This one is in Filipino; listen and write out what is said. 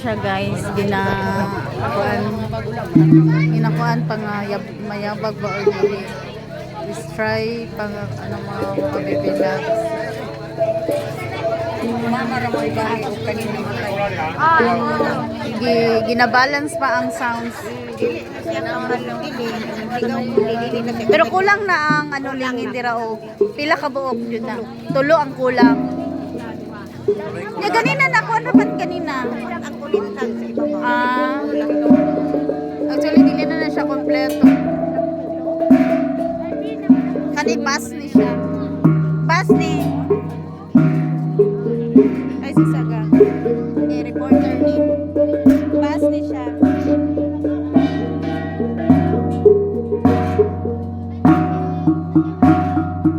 siya guys. Gina kuan ginakuan pang uh, yab, mayabag ba or dili is try pang ano mga mga baby matay. Gi, ginabalance pa ang sounds. Na pero kulang na ang ano lingin dira o pila ka buok yun na. Tulo ang kulang. Ya ganina na ano ba't kanina Actually, dili na na siya kompleto. Kani bus ni siya. Bus ni. Ay, si Saga. Eh, reporter ni. Bus ni siya. Thank you.